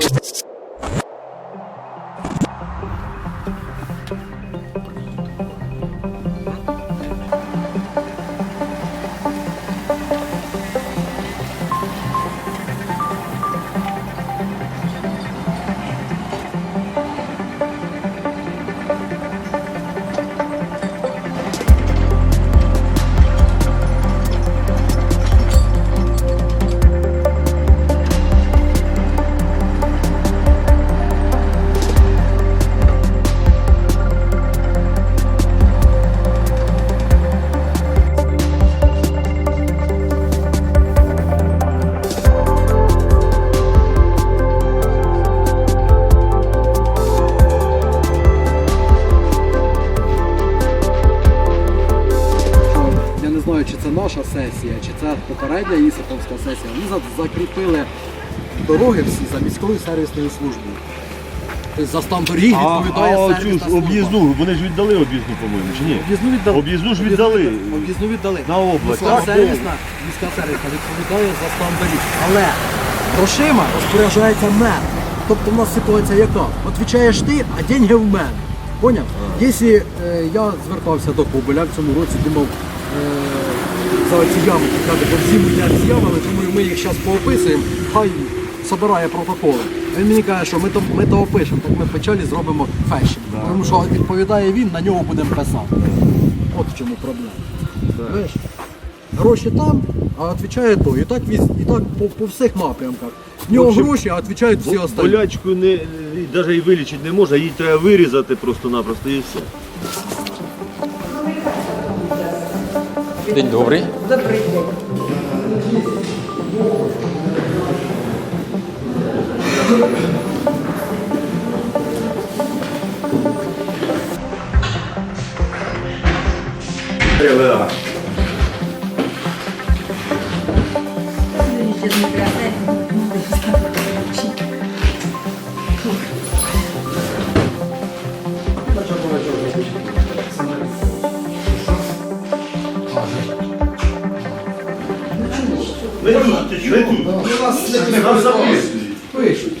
you наша сесія, чи це попередня Ісаковська сесія. Вони закріпили дороги всі за міською сервісною службою. Тобто за стан доріг А, відповідає а сервісна цю служба. об'їзну, вони ж віддали об'їзну, по-моєму, чи ні? Об'їзну віддали. Об'їзну ж віддали. Об'їзну віддали. На область, Міська так? сервісна, міська сервісна відповідає за стан доріг. Але грошима розпоряджається мер. Тобто в нас ситуація яка? Отвічаєш ти, а деньги в мене. Поняв? Якщо е, я звертався до Кобеля в цьому році, думав е, за ці кидати, бо всі мільярд з ямами, думаю, ми їх зараз поописуємо, хай собирає протоколи. Він мені каже, що ми то, ми то опишемо, так ми печалі зробимо фешн. Тому що відповідає він, на нього будемо писати. От в чому проблема. Знаєш? Гроші там, а відповідає той. І так, і так по, по всіх напрямках. В нього общем, гроші, а відповідають всі останні. Болячку не, навіть і вилічити не можна, її треба вирізати просто-напросто і все. День добрий. Добрий день. Ведіть, ти чого? Нас записують. Пишуть.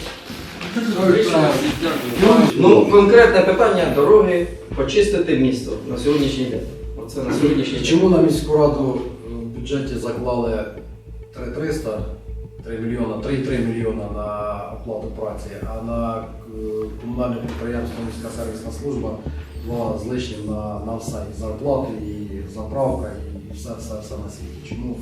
Ну, конкретне питання дороги почистити місто на сьогоднішній день. Оце на сьогоднішній день. Чому на міську раду в бюджеті заклали 3300, 3 мільйона, 3,3 мільйона на оплату праці, а на е, комунальне підприємство міська сервісна служба два з лишнім на, на все і зарплати, і заправка, і все, все, все на світі. Чому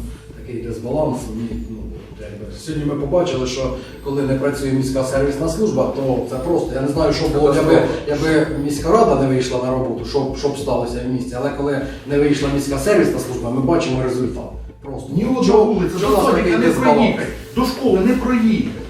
такий дисбаланс? Ні, ну, якби. Сьогодні ми побачили, що коли не працює міська сервісна служба, то це просто, я не знаю, що було, якби, якби міська рада не вийшла на роботу, що, що б сталося в місті, але коли не вийшла міська сервісна служба, ми бачимо результат. Просто. Ні одна вулиця, до садика не проїхати, до школи не проїхати.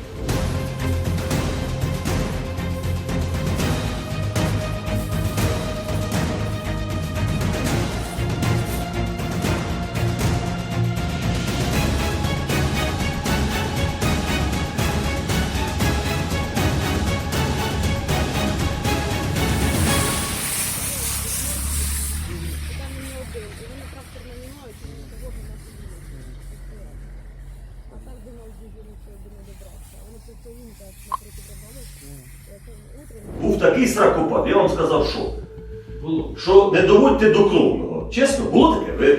Такий сракопад, я вам сказав, що? Що не доводьте до кровного. Чесно, було таке? Ви...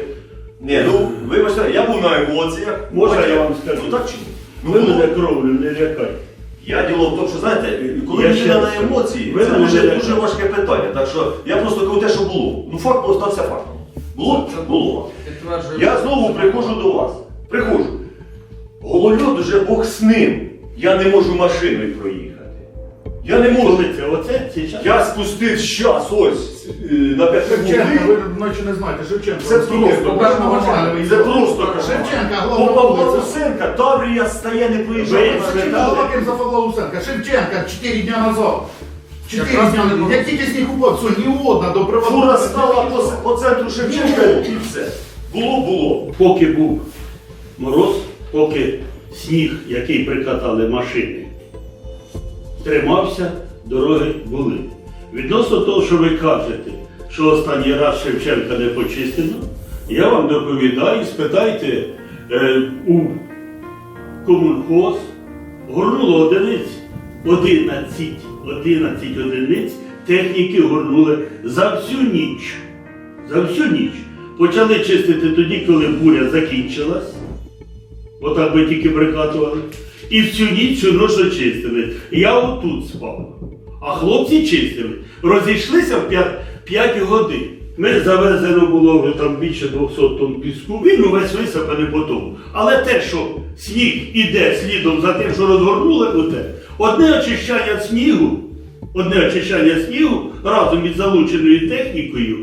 Ні, ну, вибачте, я був на емоціях. Можна я вам скажу? Ну так чи ні? Ну, Ви було. мене кровлю не лякайте. Я діло в тому, що знаєте, коли Я людина ще на емоції, Ви це мене дуже, дуже важке питання. Так що я просто кажу те, що було. Ну факт остався фактом. Було? Було. Підтверджую. Я знову приходжу до вас. Приходжу. Голольот уже Бог з ним. Я не можу машиною проїхати. Я не можу. Коли це оце зараз? Я спустив час ось е, на Шевченка, ви ночі не знаєте, Шевченка. Це просто, це просто. Шевченка, По головна Павла вулиця. Лусенка Таврія стає не спитали? Балакин за Павла Лусенка. Шевченка 4 дня назад. 4 Якраз дня не назад. було. Як тільки сніг упав, все, ні одна до приватного. Фура стала по, по центру Шевченка і все. Було, було. Поки був мороз, поки сніг, який прикатали машини, тримався, дороги були. Відносно того, що ви кажете, що останній раз Шевченка не почистено, я вам доповідаю, спитайте е, у комунхоз, горнуло одиниць 11, 11 одиниць техніки горнули за всю ніч. За всю ніч. Почали чистити тоді, коли буря закінчилась. Отак би тільки прикатували. І всю ніч всю ношу чистили. Я отут спав. А хлопці чистили. Розійшлися в 5, 5 годин. Ми завезено було вже там більше 200 тонн піску. Він увесь висипаний по тому. Але те, що сніг іде слідом за тим, що розгорнули оте, одне очищання снігу, одне очищання снігу разом із залученою технікою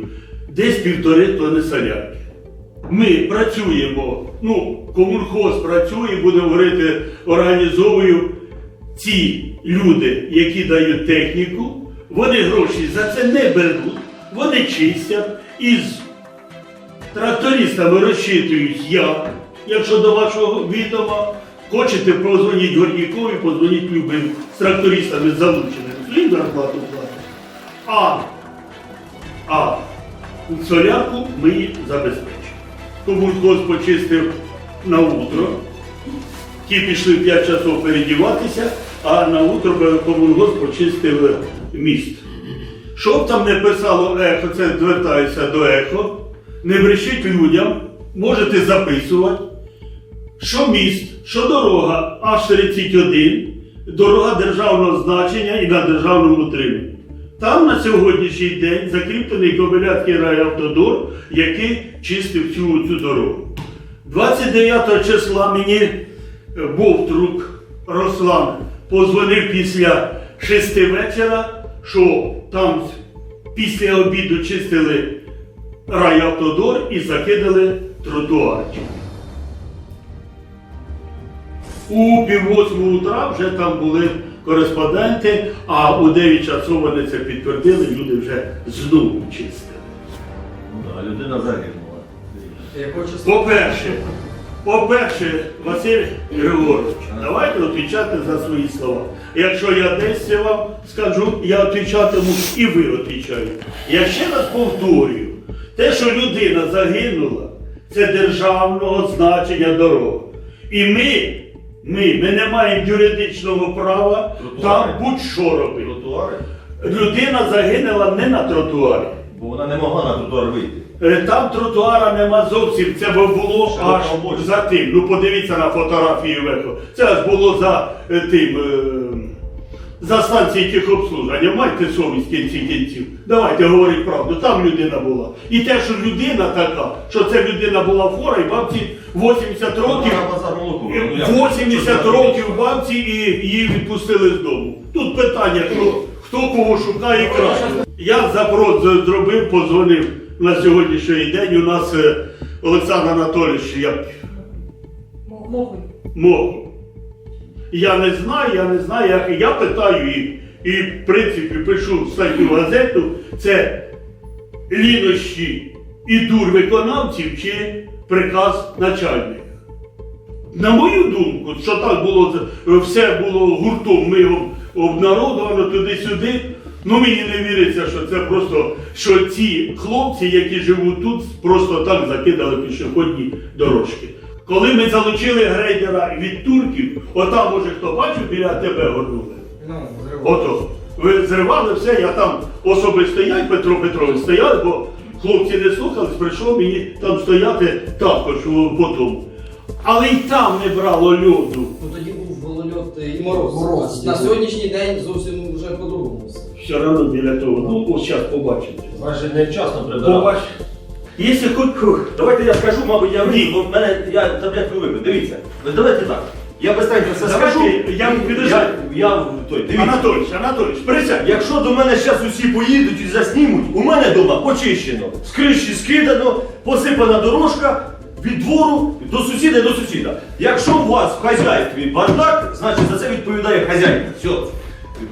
десь півтори тонни солярки. Ми працюємо, ну, комунхоз працює, будемо говорити, організовую ці люди, які дають техніку, вони гроші за це не беруть, вони чистять із трактористами розчитують я, якщо до вашого відома. Хочете, позвоніть Горнікові, позвоніть любим з трактористами залученими. Їм зарплату платять. А, а солярку ми її забезпечимо. Комунхоз почистив на утро. Ті пішли 5 часов передіватися, а на утро комунгос почистив міст. Що б там не писало ехо, це звертаюся до ехо, не брешіть людям, можете записувати, що міст, що дорога H31, дорога державного значення і на державному утриманні. Там на сьогоднішній день закріплений Кобиляцький райавтодор, який чистив цю, цю дорогу. 29 числа мені е, Бовтрук Руслан позвонив після 6 вечора, що там після обіду чистили райавтодор і закидали тротуарчик. У пів утра вже там були кореспонденти, а у 9 часов вони це підтвердили, люди вже знову чистили. А людина загинула. По-перше, по-перше, Василь Григорович, давайте відповідати за свої слова. Якщо я десь вам скажу, я відповідатиму і ви відповідаєте. Я ще раз повторюю, те, що людина загинула, це державного значення дорога. І ми, ми, ми не маємо юридичного права там будь-що робити. Тротуари? Людина загинула не на тротуарі. Бо вона не могла на тротуар вийти. Е, Там тротуара нема зовсім, це було Ще аж за тим. Ну подивіться на фотографію. Це аж було за е, тим. За станції техобслуження, майте совість кінці кінців. Давайте говорити правду, там людина була. І те, що людина така, що це людина була хвора, і бабці 80 років, Вона на базар молоко. Ну, як? 80 років бабці і її відпустили з дому. Тут питання, хто, хто кого шукає краще. Я запрос зробив, позвонив на сьогоднішній день. У нас е, Олександр Анатолійович, як мов. Я не знаю, я не знаю, як я питаю їх. І в принципі пишу статтю газету, це лінощі і дур виконавців чи приказ начальника. На мою думку, що так було все було гуртом мигом обнародовано туди-сюди. Ну мені не віриться, що це просто що ці хлопці, які живуть тут, просто так закидали пішохідні дорожки. Коли ми залучили грейдера від турків, отам, може, хто бачив, біля тебе горнули. Ну. Ото. Ви зривали все, я там особисто я і Петро Петрович стояли, бо хлопці не слухались, прийшов мені там стояти також у- по. Але й там не брало льоду. Ну тоді був голольот і мороз. Мороз. На сьогоднішній день зовсім вже по-другому все. Все одно біля того. Ну, ось зараз побачите. Значить, невчасно прибирали. Побач. Якщо хоч Давайте я скажу, мабуть, я вмію, бо в мене я таблетку випив. Дивіться. Ви давайте так. Я быстренько все Давайте, скажу. я І- підожди. я, я той, дивіться. Анатолійович, Анатолійович, присядь. Якщо до мене зараз усі поїдуть і заснімуть, у мене вдома почищено, з криші скидано, посипана дорожка від двору до сусіда до сусіда. Якщо у вас в хазяйстві бардак, значить за це відповідає хазяйка. Все.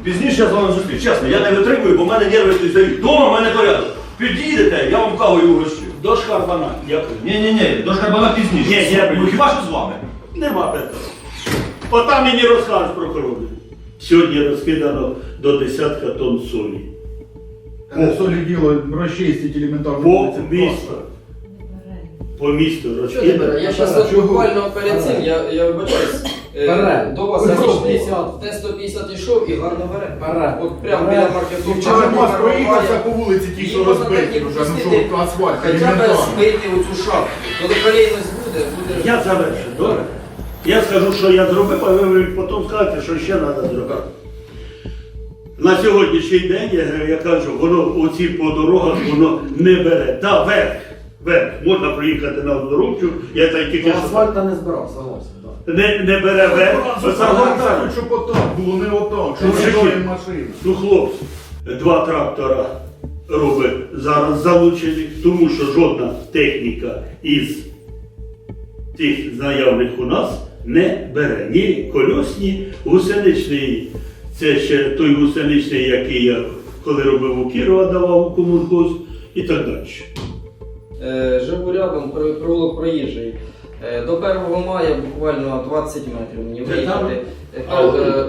Пізніше я з вами зустріч. Чесно, я не витримую, бо в мене нерви тут здають. Дома в мене порядок. Під'їдете, я вам кавою угощу. До шкарбана. Дякую. Ні-ні-ні, до Шкарбана пізніше. Ні, ні, ну хіба що з вами? Нема питань. Отам мені розкажеш про корону. Сьогодні розкидано до десятка тонн солі. Солі діло розчистить елементарно. По це місту. По місту Що розкидати. бере? Я зараз Чого? буквально перед цим, я, я вибачаюсь, е, Бере. до вас Ось я 150. Т-150 йшов і гарно бере. Бере. От прямо Бере. біля маркету. Вчора мост проїхався по вулиці, ті, що можна розбиті вже, ну пустити, що, асфальт, Хоча б елементарно. збити оцю шапку. Коли колійність буде, буде. Я завершу, добре? Я скажу, що я зробив, а ви потім скажете, що ще треба зробити. На сьогоднішній день, я, я кажу, воно оці по дорогах воно не бере. Та верх, верх, можна проїхати на оздоровчу, я так тільки Асфальта не збирав, согласен. не, не бере верх. Це щоб отак було, не отак, що Ну. Ну, хлопці, два трактора робить зараз залучених, тому що жодна техніка із тих заявних у нас не бере. Ні кольосні, гусеничний. Це ще той гусеничний, який я коли робив у Кірова, давав у комунхоз і так далі. Е, Живу рядом, провулок проїжджий. Е, До 1 мая буквально 20 метрів мені виїхати. Е,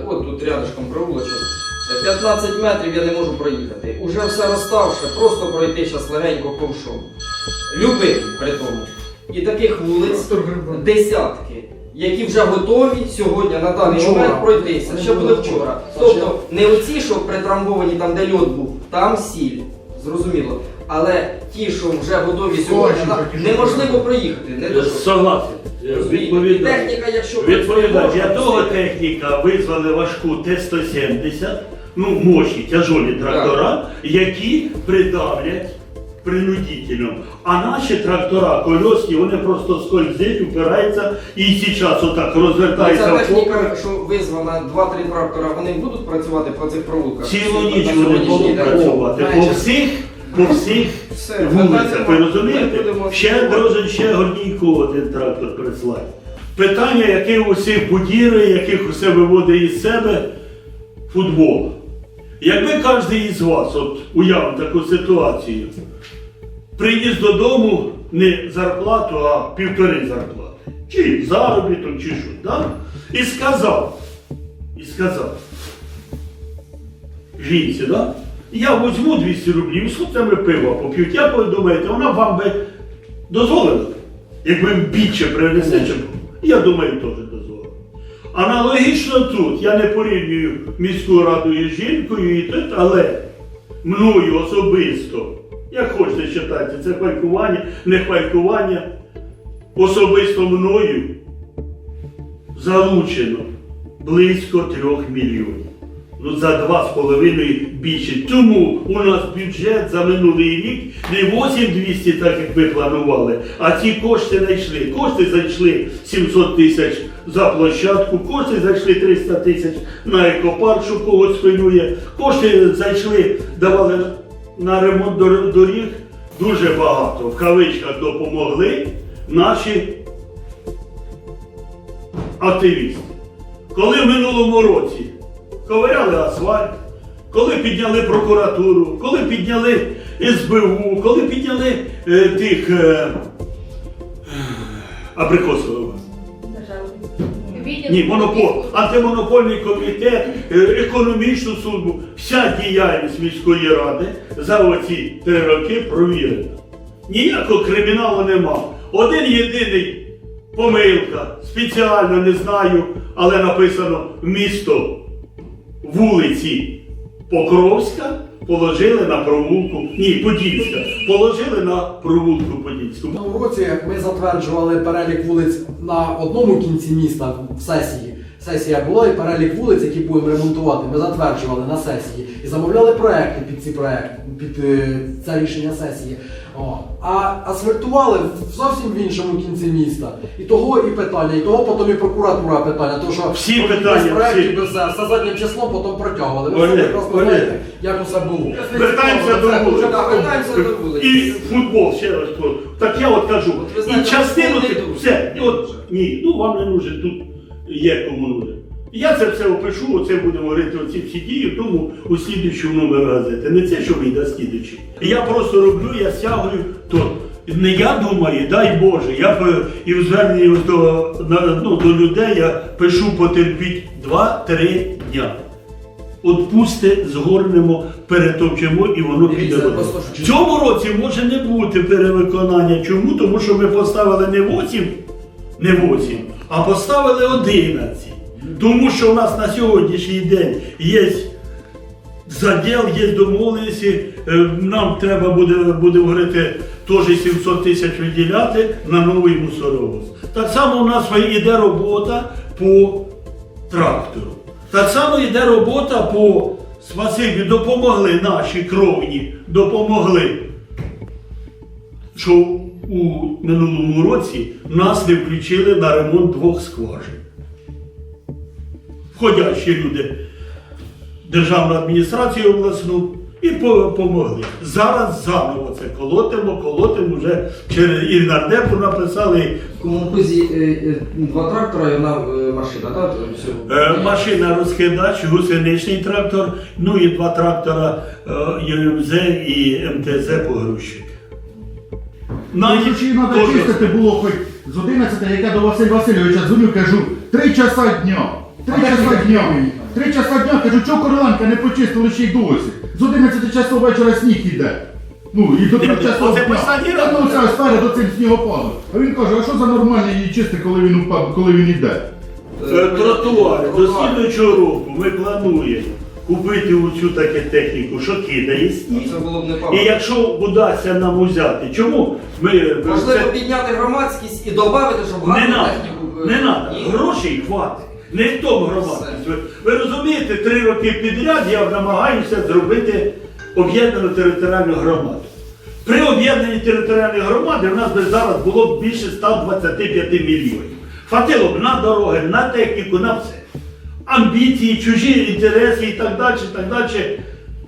От тут рядышком провулочок. Е, 15 метрів я не можу проїхати. Уже все розставши, просто пройти зараз легенько ковшом. Любий при тому. І таких вулиць десятки, які вже готові сьогодні на даний Вчора. момент пройтися. Ще були вчора. Тобто не оці, що притрамбовані там, де льот був, там сіль. Зрозуміло. Але ті, що вже готові сьогодні, неможливо проїхати. Не. Согласен. Відповідаю. Техніка, якщо Відповідаю, для того техніка визвали важку Т-170, ну мощні, тяжолі трактора, які придавлять принудительно. А наші трактора кольосні, вони просто скользять, упираються і зараз отак Ця розвертаються в техніка, що визвана 2-3 трактора, вони будуть працювати по цих провулках? Цілу ніч вони будуть працювати по всіх, по всіх Все, вулицях. Ви розумієте? Ще слідкувати. ще Гордійко один трактор прислати. Питання, яке усіх будірує, яких усе виводить із себе футбол. Якби кожен із вас, от уявимо таку ситуацію, приніс додому не зарплату, а півтори зарплати. Чи заробіток, чи що, да? і сказав, і сказав, жінці, да? Я візьму 200 рублів, з хлопцями пиво поп'ють. Як ви думаєте, вона вам би дозволила? Якби більше принесе, чим я думаю, теж дозволила. Аналогічно тут я не порівнюю міську раду із жінкою і тут, але мною особисто, як хочете вважати, це хвалькування, не хвалькування, особисто мною залучено близько трьох мільйонів. Ну за два з половиною більше. Тому у нас бюджет за минулий рік не 8200, так як ми планували, а ці кошти знайшли. Кошти зайшли 700 тисяч за площадку, кошти зайшли 300 тисяч на екопарк, що когось хвилює. Кошти зайшли, давали на ремонт доріг. Дуже багато в кавичках допомогли наші активісти. Коли в минулому році ковиряли асфальт, коли підняли прокуратуру, коли підняли СБУ, коли підняли е, тих е, абрикосових. Ні, монопол, антимонопольний комітет, е, економічну службу, вся діяльність міської ради за оці три роки провірена. Ніякого криміналу нема. Один єдиний помилка, спеціально не знаю, але написано місто вулиці Покровська положили на провулку, ні, Подільська, положили на провулку Подільську. Тому році ми затверджували перелік вулиць на одному кінці міста в сесії. Сесія була і перелік вулиць, які будемо ремонтувати, ми затверджували на сесії і замовляли проекти під ці проекти, під е, це рішення сесії. О. А асфальтували зовсім в іншому кінці міста. І того і питання, і того потім і прокуратура питання. То, що Всі без питання, проектів, всі. без все, все заднім числом потім протягували. Ви Олег, самі прекрасно Олег. знаєте, як усе було. Вертаємося до Так, вулиць. вертаємося до вулиць. І футбол, ще раз кажу. Так я от кажу, От ви знаєте, і частину футбол не ти- дуже. все, і от ні, ну вам не нужен тут є кому нужен. Я це все опишу, оце будемо говорити оці всі дії, тому у слідуючому номері газети. Не це, що вийде, а. Я просто роблю, я стягую, то не я думаю, дай Боже, я і в зверненні до, ну, до людей я пишу потерпіть 2-3 дня. Отпусти, згорнемо, перетопчемо і воно піде. В цьому році може не бути перевиконання. Чому? Тому що ми поставили не 8, не 8, а поставили 11. Тому що у нас на сьогоднішній день є заділ, є домовленості, е, нам треба буде, буде говорити, теж 700 тисяч виділяти на новий мусоровоз. Так само у нас йде робота по трактору. Так само йде робота по спасибі, допомогли наші кровні, допомогли. Що у минулому році нас не включили на ремонт двох скважин. Входящі люди державну адміністрацію обласну і по- помогли. Зараз заново це колотимо, колотимо вже через і нардепу написали. Кузі, е, е, два трактора і одна е, машина, так? Е, Машина розкидач, гусеничний трактор, ну і два трактора е, ЮМЗ і МТЗ погрузчик. На Ну, чи треба чистити було хоч з 11, як я до Василь Васильовича дзвоню, кажу, три часа дня. Три часа дня. Три часа дня, кажу, чого Короленка не почистили ще й досі. З 11 часов вечора сніг іде. Ну, і до трьох часов дня. Та ну все, спереду цим снігопадом. А він каже, а що за нормально її чисти, коли він упав, коли він іде? Е, Тротуари до слідуючого року ми плануємо купити оцю таку техніку, що кидає сніг. Це було б І непогано. якщо вдасться нам узяти, чому ми Можливо, це- підняти громадськість і додати, щоб не гарну надо, техніку. е, не надо, Ні. грошей хватить. Не в тому громадськість. Ви, розумієте, три роки підряд я намагаюся зробити об'єднану територіальну громаду. При об'єднанні територіальної громади в нас би зараз було б більше 125 мільйонів. Хватило б на дороги, на техніку, на все. Амбіції, чужі інтереси і так далі, і так далі.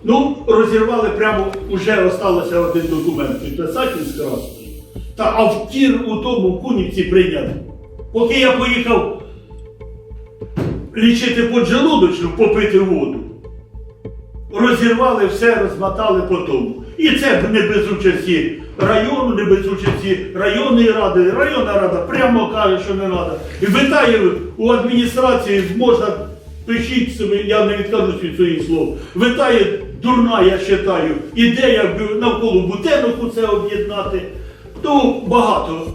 Ну, розірвали прямо, вже осталося один документ підписати з красною. Та а в тір у тому кунівці прийняли. Поки я поїхав лічити поджелудочну, попити воду, розірвали все, розмотали по тому. І це не без участі району, не без участі районної ради. Районна рада прямо каже, що не треба. І витає у адміністрації можна. Пишіть собі, я не відкажусь від своїх слов. Витає дурна, я вважаю, ідея навколо бутенок це об'єднати. Ну, багато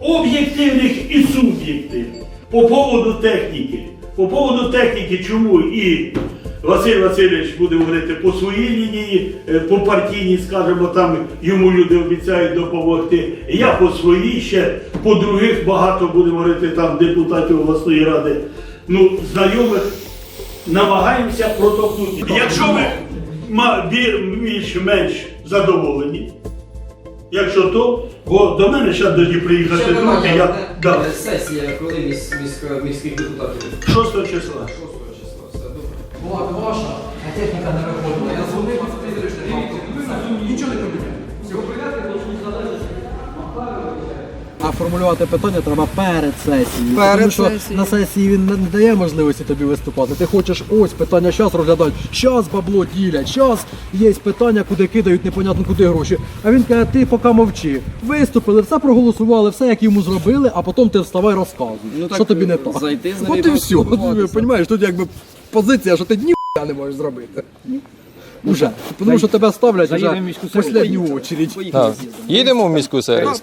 об'єктивних і суб'єктивних. По поводу техніки. По поводу техніки, чому і Василь Васильович буде говорити по своїй лінії, е, по партійній, скажімо, там йому люди обіцяють допомогти. Я по своїй ще, по других багато будемо говорити там депутатів обласної ради. Ну, знайомих намагаємося протокнути. Якщо ви більш-менш задоволені, якщо то, бо до мене ще тоді приїхати Ще друзі, питання, я одне. да, Е, сесія, коли міс, міськ- міських депутатів? 6 числа. 6 числа, все добре. Була ваша, а техніка не виходила. Я дзвонив, а сказали, що дивіться, нічого не поміняє. А формулювати питання треба перед сесією. Перед тому що сесією. на сесії він не дає можливості тобі виступати. Ти хочеш ось питання зараз розглядають, щас бабло ділять, щас є питання, куди кидають, непонятно куди гроші. А він каже, ти поки мовчи. Виступили, все проголосували, все як йому зробили, а потім ти вставай розказуй. Ну, так, що тобі не так. зайти з От і все. От, тут якби позиція, що ти ні не можеш зробити. Уже. Тому що тебе ставлять вже в останню очередь. Їдемо в міську сервіс.